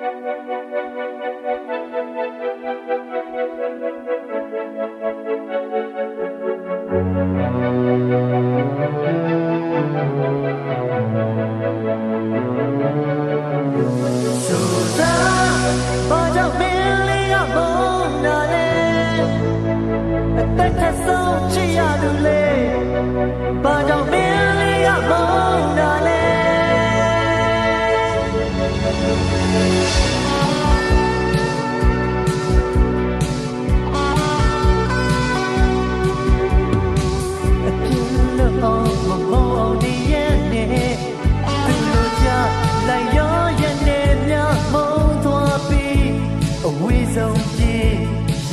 Thank you.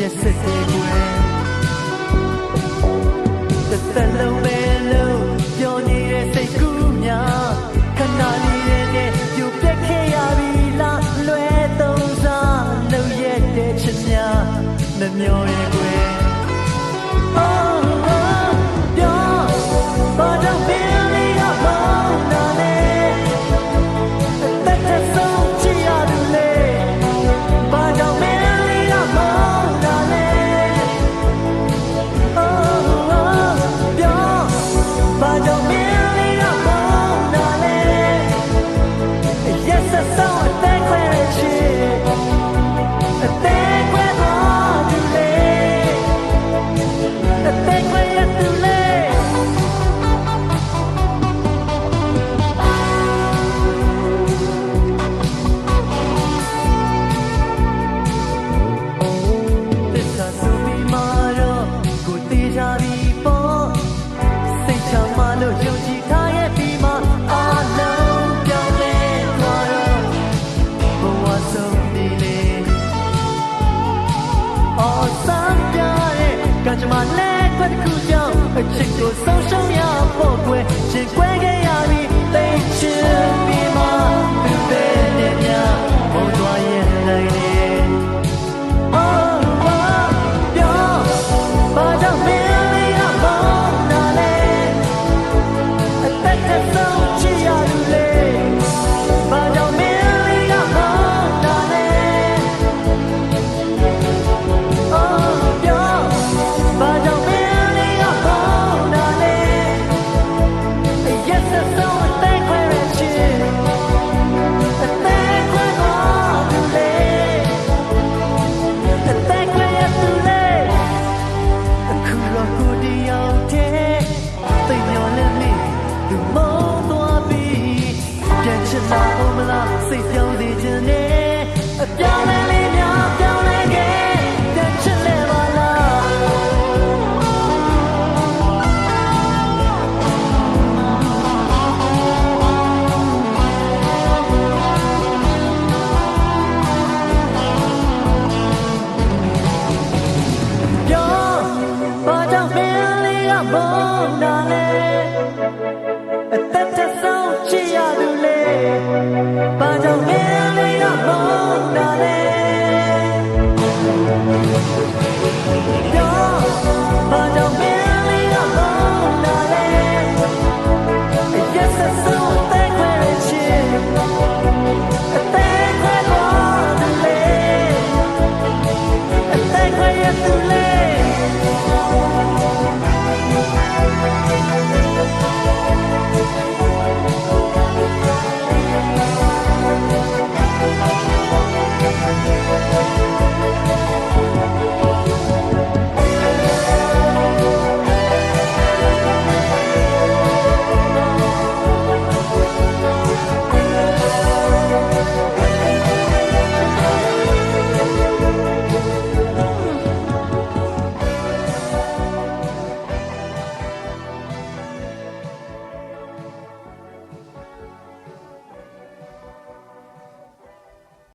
နဲ့စစ်စေကွယ်တစ်သက်လုံးပဲလို့ပြောနေတဲ့စိတ်ကူးများခဏလေးနဲ့ပြူပြက်ခဲ့ရပြီလားလွဲသုံးစားလို့ရဲ့တဲ့ချစ်များမမျောရဲ့ 我双手也无畏这关键呀 စ်မှာဘုံမလားစိတ်ပြောင်းစေခြင်းနဲ့အပြောင်းလဲလေးများပြောင်းလဲခဲ့တဲ့ချစ်လဲပါလားပြောဘာကြောင့်ပင်လေးကမုန်းတာလဲ